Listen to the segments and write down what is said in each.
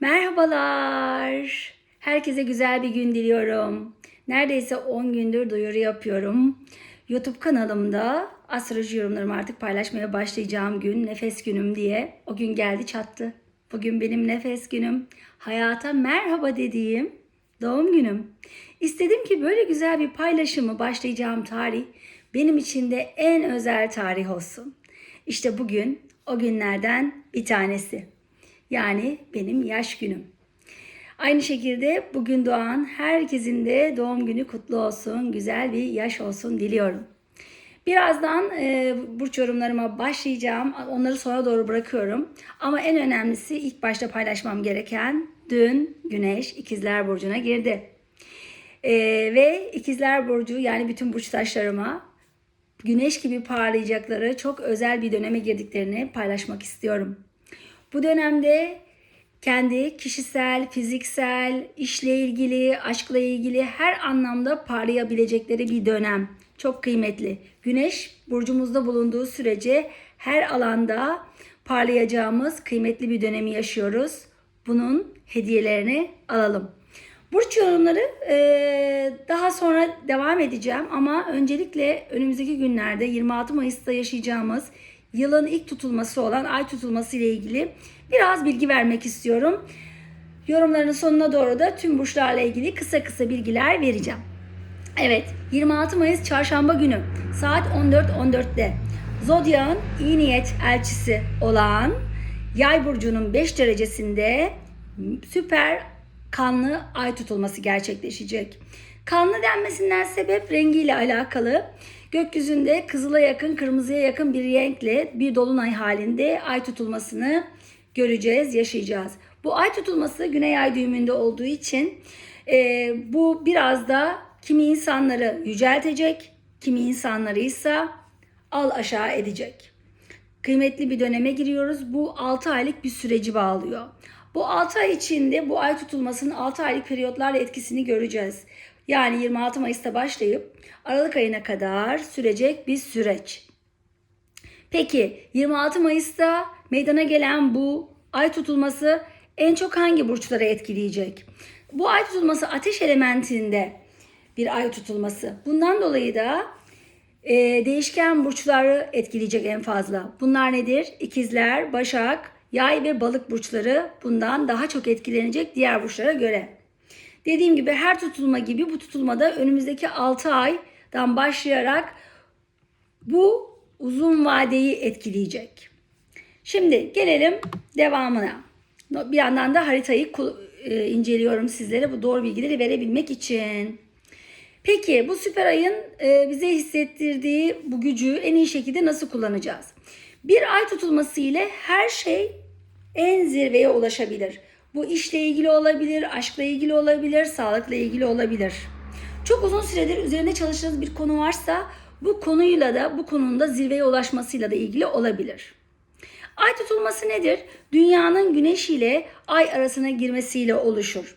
Merhabalar. Herkese güzel bir gün diliyorum. Neredeyse 10 gündür duyuru yapıyorum. YouTube kanalımda astroloji yorumlarımı artık paylaşmaya başlayacağım gün nefes günüm diye. O gün geldi çattı. Bugün benim nefes günüm. Hayata merhaba dediğim doğum günüm. İstedim ki böyle güzel bir paylaşımı başlayacağım tarih benim için de en özel tarih olsun. İşte bugün o günlerden bir tanesi. Yani benim yaş günüm. Aynı şekilde bugün doğan herkesin de doğum günü kutlu olsun, güzel bir yaş olsun diliyorum. Birazdan e, burç yorumlarıma başlayacağım. Onları sonra doğru bırakıyorum. Ama en önemlisi ilk başta paylaşmam gereken dün Güneş İkizler Burcu'na girdi. E, ve İkizler Burcu yani bütün burç taşlarıma güneş gibi parlayacakları çok özel bir döneme girdiklerini paylaşmak istiyorum. Bu dönemde kendi kişisel, fiziksel, işle ilgili, aşkla ilgili her anlamda parlayabilecekleri bir dönem. Çok kıymetli. Güneş burcumuzda bulunduğu sürece her alanda parlayacağımız kıymetli bir dönemi yaşıyoruz. Bunun hediyelerini alalım. Burç yorumları eee, daha sonra devam edeceğim ama öncelikle önümüzdeki günlerde 26 Mayıs'ta yaşayacağımız yılın ilk tutulması olan ay tutulması ile ilgili biraz bilgi vermek istiyorum. Yorumların sonuna doğru da tüm burçlarla ilgili kısa kısa bilgiler vereceğim. Evet, 26 Mayıs Çarşamba günü saat 14.14'te Zodyak'ın iyi niyet elçisi olan Yay burcunun 5 derecesinde süper kanlı ay tutulması gerçekleşecek. Kanlı denmesinden sebep rengiyle alakalı. Gökyüzünde kızıla yakın, kırmızıya yakın bir renkle bir dolunay halinde ay tutulmasını göreceğiz, yaşayacağız. Bu ay tutulması güney ay düğümünde olduğu için e, bu biraz da kimi insanları yüceltecek, kimi insanları ise al aşağı edecek kıymetli bir döneme giriyoruz. Bu 6 aylık bir süreci bağlıyor. Bu 6 ay içinde bu ay tutulmasının 6 aylık periyotlarla etkisini göreceğiz. Yani 26 Mayıs'ta başlayıp Aralık ayına kadar sürecek bir süreç. Peki 26 Mayıs'ta meydana gelen bu ay tutulması en çok hangi burçları etkileyecek? Bu ay tutulması ateş elementinde bir ay tutulması. Bundan dolayı da e, değişken burçları etkileyecek en fazla. Bunlar nedir? İkizler, Başak, Yay ve Balık burçları bundan daha çok etkilenecek diğer burçlara göre. Dediğim gibi her tutulma gibi bu tutulmada önümüzdeki 6 aydan başlayarak bu uzun vadeyi etkileyecek. Şimdi gelelim devamına. Bir yandan da haritayı e, inceliyorum sizlere bu doğru bilgileri verebilmek için. Peki bu süper ayın e, bize hissettirdiği bu gücü en iyi şekilde nasıl kullanacağız? Bir ay tutulması ile her şey en zirveye ulaşabilir. Bu işle ilgili olabilir, aşkla ilgili olabilir, sağlıkla ilgili olabilir. Çok uzun süredir üzerinde çalıştığınız bir konu varsa bu konuyla da bu konunun da zirveye ulaşmasıyla da ilgili olabilir. Ay tutulması nedir? Dünyanın güneş ile ay arasına girmesiyle oluşur.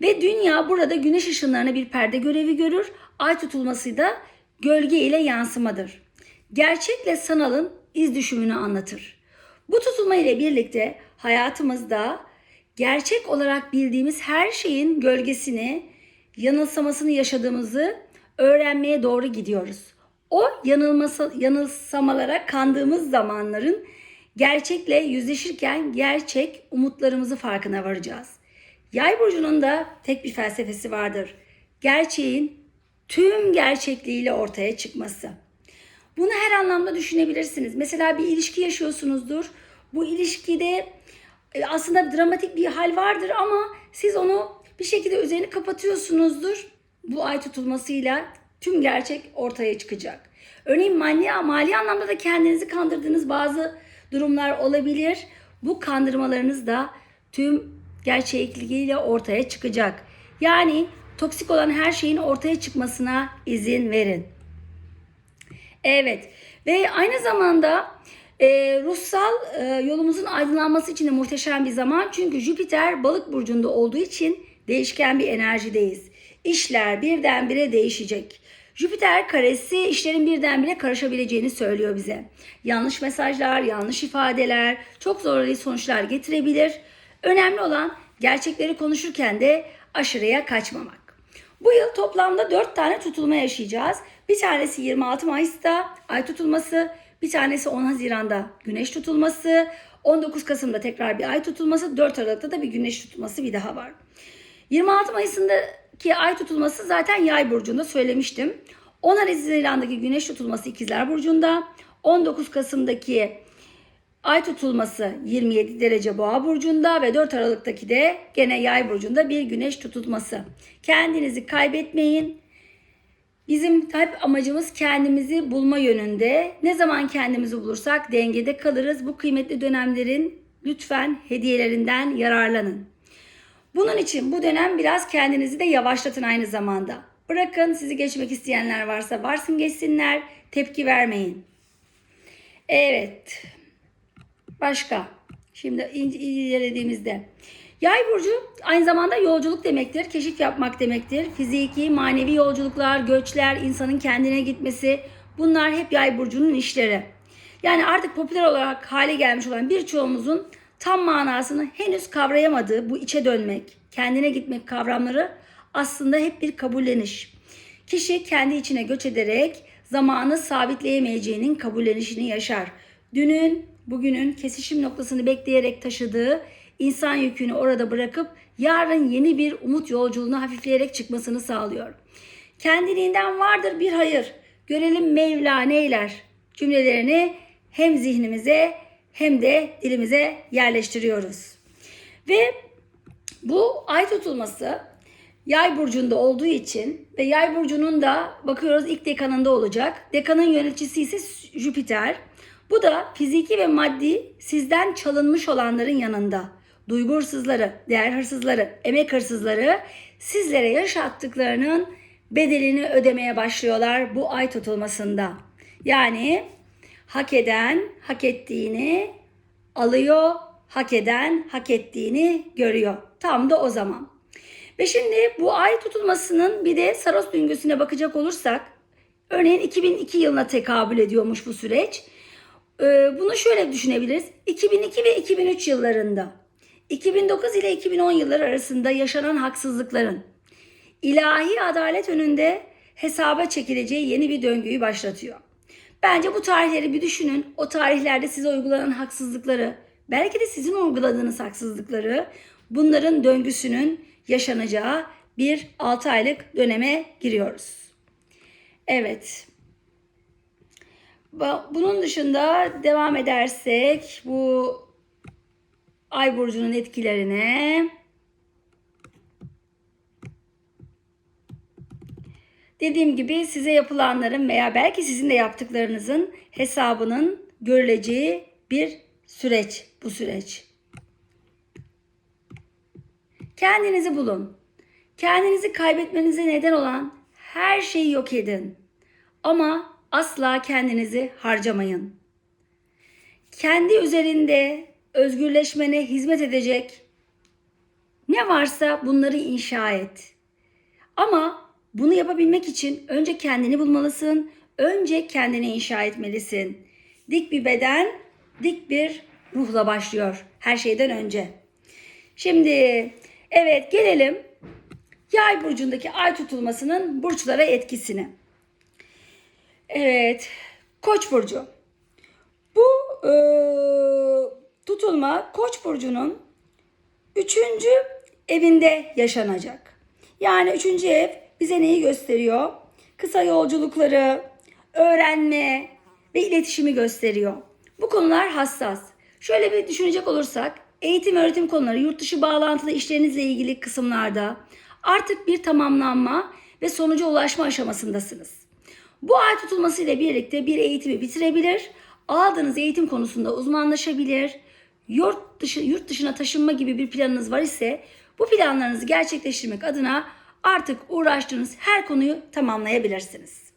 Ve dünya burada güneş ışınlarına bir perde görevi görür. Ay tutulması da gölge ile yansımadır. Gerçekle sanalın iz düşümünü anlatır. Bu tutulma ile birlikte hayatımızda gerçek olarak bildiğimiz her şeyin gölgesini, yanılsamasını yaşadığımızı öğrenmeye doğru gidiyoruz. O yanılması, yanılsamalara kandığımız zamanların gerçekle yüzleşirken gerçek umutlarımızı farkına varacağız. Yay burcunun da tek bir felsefesi vardır. Gerçeğin tüm gerçekliğiyle ortaya çıkması. Bunu her anlamda düşünebilirsiniz. Mesela bir ilişki yaşıyorsunuzdur. Bu ilişkide aslında dramatik bir hal vardır ama siz onu bir şekilde üzerini kapatıyorsunuzdur. Bu ay tutulmasıyla tüm gerçek ortaya çıkacak. Örneğin mali, mali anlamda da kendinizi kandırdığınız bazı durumlar olabilir. Bu kandırmalarınız da tüm gerçekliğiyle ortaya çıkacak. Yani toksik olan her şeyin ortaya çıkmasına izin verin. Evet ve aynı zamanda e, ruhsal e, yolumuzun aydınlanması için de muhteşem bir zaman. Çünkü Jüpiter balık burcunda olduğu için değişken bir enerjideyiz. İşler birdenbire değişecek. Jüpiter karesi işlerin birdenbire karışabileceğini söylüyor bize. Yanlış mesajlar, yanlış ifadeler çok zorlayıcı sonuçlar getirebilir. Önemli olan gerçekleri konuşurken de aşırıya kaçmamak. Bu yıl toplamda 4 tane tutulma yaşayacağız. Bir tanesi 26 Mayıs'ta ay tutulması, bir tanesi 10 Haziran'da güneş tutulması, 19 Kasım'da tekrar bir ay tutulması, 4 Aralık'ta da bir güneş tutulması bir daha var. 26 Mayıs'ındaki ay tutulması zaten yay burcunda söylemiştim. 10 Haziran'daki güneş tutulması ikizler burcunda. 19 Kasım'daki ay tutulması 27 derece boğa burcunda ve 4 Aralık'taki de gene yay burcunda bir güneş tutulması. Kendinizi kaybetmeyin. Bizim hep amacımız kendimizi bulma yönünde. Ne zaman kendimizi bulursak dengede kalırız. Bu kıymetli dönemlerin lütfen hediyelerinden yararlanın. Bunun için bu dönem biraz kendinizi de yavaşlatın aynı zamanda. Bırakın sizi geçmek isteyenler varsa varsın geçsinler. Tepki vermeyin. Evet. Başka. Şimdi in- ilerlediğimizde. Yay burcu aynı zamanda yolculuk demektir. Keşif yapmak demektir. Fiziki, manevi yolculuklar, göçler, insanın kendine gitmesi bunlar hep yay burcunun işleri. Yani artık popüler olarak hale gelmiş olan birçoğumuzun tam manasını henüz kavrayamadığı bu içe dönmek, kendine gitmek kavramları aslında hep bir kabulleniş. Kişi kendi içine göç ederek zamanı sabitleyemeyeceğinin kabullenişini yaşar. Dünün, bugünün kesişim noktasını bekleyerek taşıdığı insan yükünü orada bırakıp yarın yeni bir umut yolculuğuna hafifleyerek çıkmasını sağlıyor. Kendiliğinden vardır bir hayır. Görelim Mevla neyler cümlelerini hem zihnimize hem de dilimize yerleştiriyoruz. Ve bu ay tutulması yay burcunda olduğu için ve yay burcunun da bakıyoruz ilk dekanında olacak. Dekanın yöneticisi ise Jüpiter. Bu da fiziki ve maddi sizden çalınmış olanların yanında. Duygu hırsızları, değer hırsızları, emek hırsızları sizlere yaşattıklarının bedelini ödemeye başlıyorlar bu ay tutulmasında. Yani hak eden hak ettiğini alıyor, hak eden hak ettiğini görüyor. Tam da o zaman. Ve şimdi bu ay tutulmasının bir de Saros döngüsüne bakacak olursak örneğin 2002 yılına tekabül ediyormuş bu süreç. Ee, Bunu şöyle düşünebiliriz. 2002 ve 2003 yıllarında 2009 ile 2010 yılları arasında yaşanan haksızlıkların ilahi adalet önünde hesaba çekileceği yeni bir döngüyü başlatıyor. Bence bu tarihleri bir düşünün. O tarihlerde size uygulanan haksızlıkları, belki de sizin uyguladığınız haksızlıkları, bunların döngüsünün yaşanacağı bir 6 aylık döneme giriyoruz. Evet. Bunun dışında devam edersek bu Ay burcunun etkilerine Dediğim gibi size yapılanların veya belki sizin de yaptıklarınızın hesabının görüleceği bir süreç bu süreç. Kendinizi bulun. Kendinizi kaybetmenize neden olan her şeyi yok edin. Ama asla kendinizi harcamayın. Kendi üzerinde özgürleşmene hizmet edecek ne varsa bunları inşa et. Ama bunu yapabilmek için önce kendini bulmalısın. Önce kendini inşa etmelisin. Dik bir beden, dik bir ruhla başlıyor her şeyden önce. Şimdi evet gelelim Yay burcundaki ay tutulmasının burçlara etkisini. Evet, Koç burcu. Bu e, tutulma Koç burcunun üçüncü evinde yaşanacak. Yani üçüncü ev bize neyi gösteriyor? Kısa yolculukları, öğrenme ve iletişimi gösteriyor. Bu konular hassas. Şöyle bir düşünecek olursak eğitim öğretim konuları, yurt dışı bağlantılı işlerinizle ilgili kısımlarda artık bir tamamlanma ve sonuca ulaşma aşamasındasınız. Bu ay tutulması ile birlikte bir eğitimi bitirebilir, aldığınız eğitim konusunda uzmanlaşabilir, yurt dışı yurt dışına taşınma gibi bir planınız var ise bu planlarınızı gerçekleştirmek adına artık uğraştığınız her konuyu tamamlayabilirsiniz.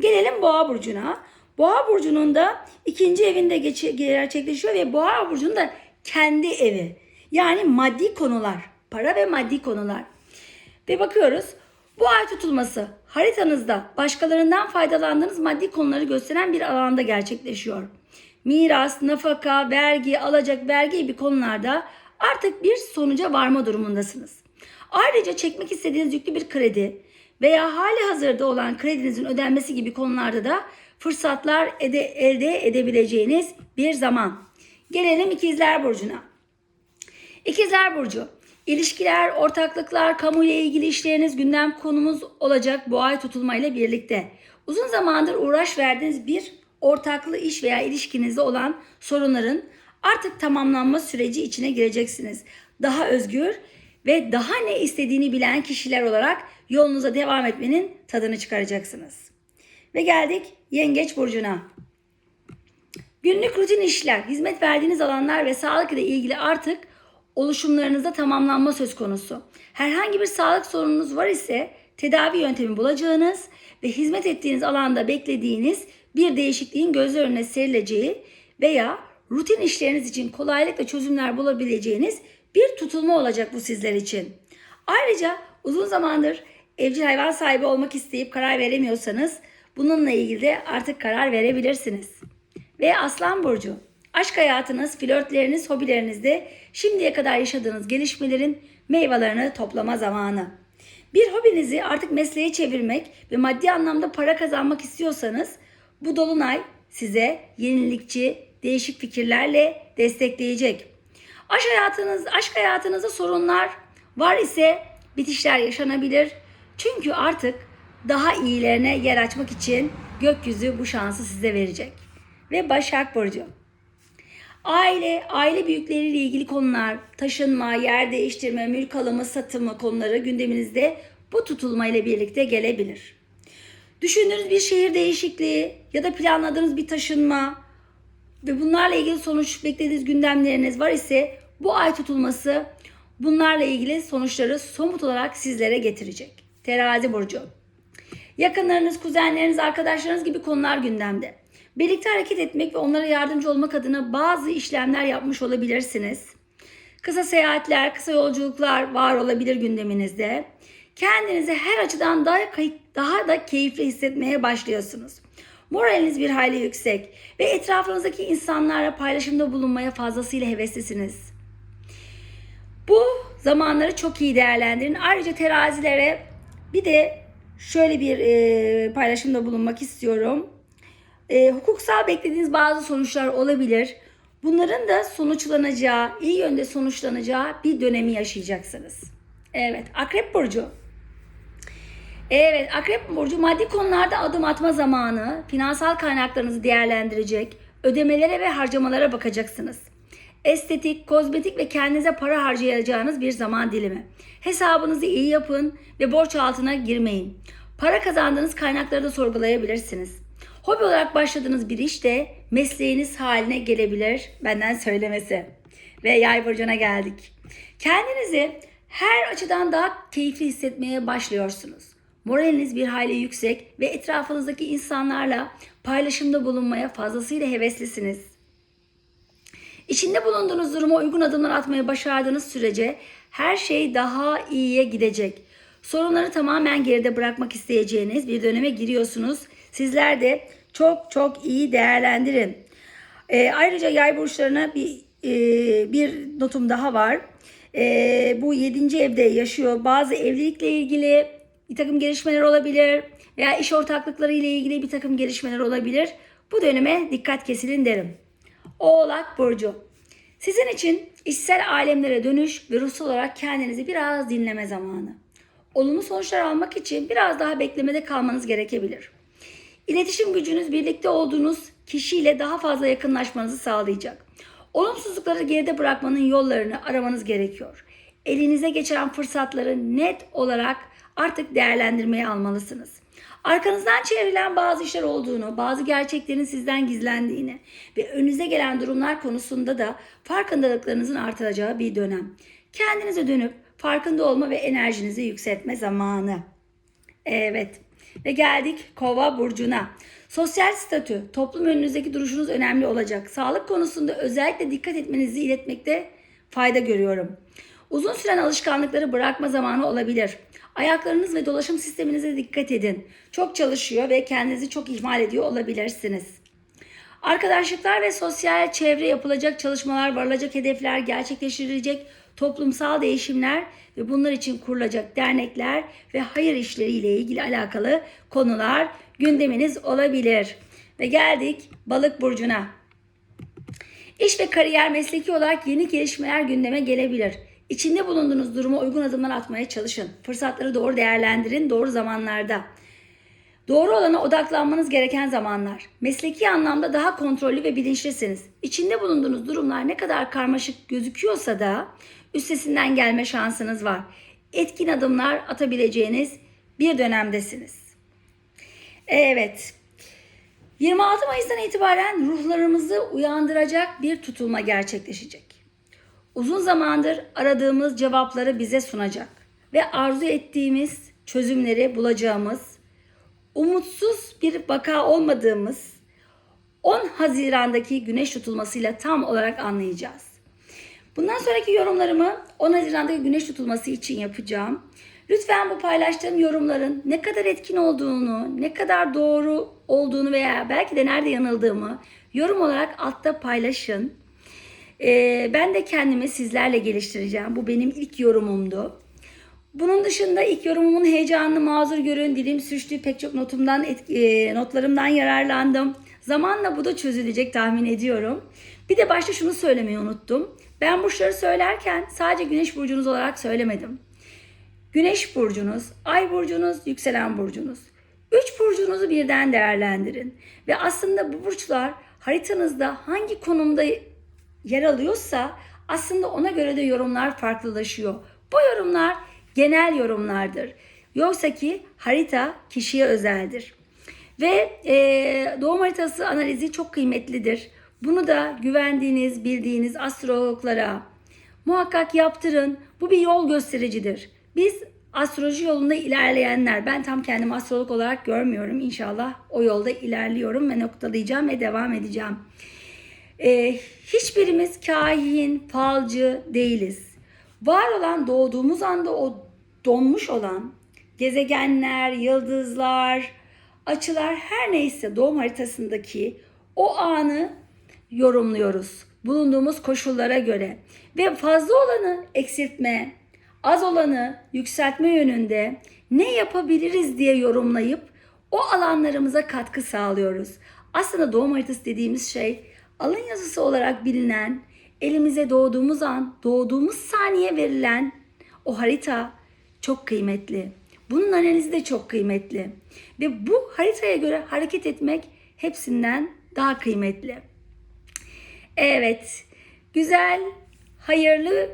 Gelelim Boğa burcuna. Boğa burcunun da ikinci evinde gerçekleşiyor ve Boğa burcunun da kendi evi. Yani maddi konular, para ve maddi konular. Ve bakıyoruz bu ay tutulması haritanızda başkalarından faydalandığınız maddi konuları gösteren bir alanda gerçekleşiyor. Miras, nafaka, vergi, alacak vergi gibi konularda artık bir sonuca varma durumundasınız. Ayrıca çekmek istediğiniz yüklü bir kredi veya hali hazırda olan kredinizin ödenmesi gibi konularda da fırsatlar ede, elde edebileceğiniz bir zaman. Gelelim ikizler burcuna. İkizler Burcu. İlişkiler, ortaklıklar, kamu ile ilgili işleriniz gündem konumuz olacak bu ay tutulmayla birlikte. Uzun zamandır uğraş verdiğiniz bir ortaklı iş veya ilişkinizde olan sorunların artık tamamlanma süreci içine gireceksiniz. Daha özgür ve daha ne istediğini bilen kişiler olarak yolunuza devam etmenin tadını çıkaracaksınız. Ve geldik Yengeç Burcu'na. Günlük rutin işler, hizmet verdiğiniz alanlar ve sağlık ile ilgili artık oluşumlarınızda tamamlanma söz konusu. Herhangi bir sağlık sorununuz var ise tedavi yöntemi bulacağınız ve hizmet ettiğiniz alanda beklediğiniz bir değişikliğin gözler önüne serileceği veya rutin işleriniz için kolaylıkla çözümler bulabileceğiniz bir tutulma olacak bu sizler için. Ayrıca uzun zamandır evcil hayvan sahibi olmak isteyip karar veremiyorsanız bununla ilgili de artık karar verebilirsiniz. Ve Aslan Burcu. Aşk hayatınız, flörtleriniz, hobilerinizde şimdiye kadar yaşadığınız gelişmelerin meyvelerini toplama zamanı. Bir hobinizi artık mesleğe çevirmek ve maddi anlamda para kazanmak istiyorsanız bu dolunay size yenilikçi, değişik fikirlerle destekleyecek. Aşk hayatınız, aşk hayatınızda sorunlar var ise bitişler yaşanabilir. Çünkü artık daha iyilerine yer açmak için gökyüzü bu şansı size verecek. Ve Başak Burcu. Aile, aile büyükleriyle ilgili konular, taşınma, yer değiştirme, mülk alımı, satımı konuları gündeminizde bu tutulmayla birlikte gelebilir. Düşündüğünüz bir şehir değişikliği ya da planladığınız bir taşınma ve bunlarla ilgili sonuç beklediğiniz gündemleriniz var ise bu ay tutulması bunlarla ilgili sonuçları somut olarak sizlere getirecek. Terazi burcu. Yakınlarınız, kuzenleriniz, arkadaşlarınız gibi konular gündemde. Birlikte hareket etmek ve onlara yardımcı olmak adına bazı işlemler yapmış olabilirsiniz. Kısa seyahatler, kısa yolculuklar var olabilir gündeminizde. Kendinizi her açıdan daha, daha da keyifli hissetmeye başlıyorsunuz. Moraliniz bir hayli yüksek ve etrafınızdaki insanlarla paylaşımda bulunmaya fazlasıyla heveslisiniz. Bu zamanları çok iyi değerlendirin. Ayrıca terazilere bir de şöyle bir e, paylaşımda bulunmak istiyorum. E, hukuksal beklediğiniz bazı sonuçlar olabilir. Bunların da sonuçlanacağı, iyi yönde sonuçlanacağı bir dönemi yaşayacaksınız. Evet, Akrep Burcu. Evet, Akrep Burcu maddi konularda adım atma zamanı, finansal kaynaklarınızı değerlendirecek, ödemelere ve harcamalara bakacaksınız. Estetik, kozmetik ve kendinize para harcayacağınız bir zaman dilimi. Hesabınızı iyi yapın ve borç altına girmeyin. Para kazandığınız kaynakları da sorgulayabilirsiniz. Hobi olarak başladığınız bir iş de mesleğiniz haline gelebilir benden söylemesi. Ve yay burcuna geldik. Kendinizi her açıdan daha keyifli hissetmeye başlıyorsunuz. Moraliniz bir hayli yüksek ve etrafınızdaki insanlarla paylaşımda bulunmaya fazlasıyla heveslisiniz. İçinde bulunduğunuz duruma uygun adımlar atmayı başardığınız sürece her şey daha iyiye gidecek. Sorunları tamamen geride bırakmak isteyeceğiniz bir döneme giriyorsunuz. Sizler de çok çok iyi değerlendirin. E, ayrıca yay burçlarına bir e, bir notum daha var. E, bu 7. evde yaşıyor. Bazı evlilikle ilgili bir takım gelişmeler olabilir veya iş ortaklıkları ile ilgili bir takım gelişmeler olabilir. Bu döneme dikkat kesilin derim. Oğlak Burcu. Sizin için işsel alemlere dönüş ve ruhsal olarak kendinizi biraz dinleme zamanı. Olumlu sonuçlar almak için biraz daha beklemede kalmanız gerekebilir. İletişim gücünüz birlikte olduğunuz kişiyle daha fazla yakınlaşmanızı sağlayacak. Olumsuzlukları geride bırakmanın yollarını aramanız gerekiyor. Elinize geçen fırsatları net olarak artık değerlendirmeye almalısınız. Arkanızdan çevrilen bazı işler olduğunu, bazı gerçeklerin sizden gizlendiğini ve önünüze gelen durumlar konusunda da farkındalıklarınızın artacağı bir dönem. Kendinize dönüp farkında olma ve enerjinizi yükseltme zamanı. Evet. Ve geldik Kova burcuna. Sosyal statü, toplum önünüzdeki duruşunuz önemli olacak. Sağlık konusunda özellikle dikkat etmenizi iletmekte fayda görüyorum. Uzun süren alışkanlıkları bırakma zamanı olabilir. Ayaklarınız ve dolaşım sisteminize dikkat edin. Çok çalışıyor ve kendinizi çok ihmal ediyor olabilirsiniz. Arkadaşlıklar ve sosyal çevre yapılacak çalışmalar, varılacak hedefler, gerçekleştirilecek toplumsal değişimler ve bunlar için kurulacak dernekler ve hayır işleriyle ilgili alakalı konular gündeminiz olabilir. Ve geldik balık burcuna. İş ve kariyer mesleki olarak yeni gelişmeler gündeme gelebilir. İçinde bulunduğunuz duruma uygun adımlar atmaya çalışın. Fırsatları doğru değerlendirin doğru zamanlarda. Doğru olana odaklanmanız gereken zamanlar. Mesleki anlamda daha kontrollü ve bilinçlisiniz. İçinde bulunduğunuz durumlar ne kadar karmaşık gözüküyorsa da üstesinden gelme şansınız var. Etkin adımlar atabileceğiniz bir dönemdesiniz. Evet. 26 Mayıs'tan itibaren ruhlarımızı uyandıracak bir tutulma gerçekleşecek. Uzun zamandır aradığımız cevapları bize sunacak ve arzu ettiğimiz çözümleri bulacağımız, umutsuz bir vaka olmadığımız 10 Haziran'daki güneş tutulmasıyla tam olarak anlayacağız. Bundan sonraki yorumlarımı 10 Haziran'daki güneş tutulması için yapacağım. Lütfen bu paylaştığım yorumların ne kadar etkin olduğunu, ne kadar doğru olduğunu veya belki de nerede yanıldığımı yorum olarak altta paylaşın. Ee, ben de kendimi sizlerle geliştireceğim. Bu benim ilk yorumumdu. Bunun dışında ilk yorumumun heyecanını mazur görün. Dilim sürçtü. Pek çok notumdan, et- e, notlarımdan yararlandım. Zamanla bu da çözülecek tahmin ediyorum. Bir de başta şunu söylemeyi unuttum. Ben burçları söylerken sadece güneş burcunuz olarak söylemedim. Güneş burcunuz, ay burcunuz, yükselen burcunuz. Üç burcunuzu birden değerlendirin. Ve aslında bu burçlar haritanızda hangi konumda yer alıyorsa aslında ona göre de yorumlar farklılaşıyor. Bu yorumlar genel yorumlardır. Yoksa ki harita kişiye özeldir. Ve e, doğum haritası analizi çok kıymetlidir. Bunu da güvendiğiniz, bildiğiniz astrologlara muhakkak yaptırın. Bu bir yol göstericidir. Biz astroloji yolunda ilerleyenler, ben tam kendimi astrolog olarak görmüyorum. İnşallah o yolda ilerliyorum ve noktalayacağım ve devam edeceğim. Ee, hiçbirimiz kahin, falcı değiliz. Var olan doğduğumuz anda o donmuş olan gezegenler, yıldızlar, açılar her neyse doğum haritasındaki o anı yorumluyoruz. Bulunduğumuz koşullara göre ve fazla olanı eksiltme, az olanı yükseltme yönünde ne yapabiliriz diye yorumlayıp o alanlarımıza katkı sağlıyoruz. Aslında doğum haritası dediğimiz şey alın yazısı olarak bilinen, elimize doğduğumuz an, doğduğumuz saniye verilen o harita çok kıymetli. Bunun analizi de çok kıymetli. Ve bu haritaya göre hareket etmek hepsinden daha kıymetli. Evet, güzel, hayırlı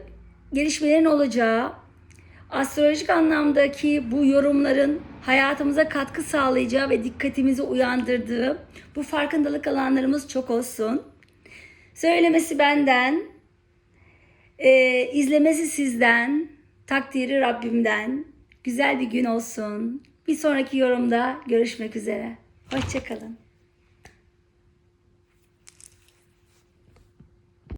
gelişmelerin olacağı, astrolojik anlamdaki bu yorumların hayatımıza katkı sağlayacağı ve dikkatimizi uyandırdığı bu farkındalık alanlarımız çok olsun. Söylemesi benden, e, izlemesi sizden, takdiri Rabbimden. Güzel bir gün olsun. Bir sonraki yorumda görüşmek üzere. Hoşçakalın.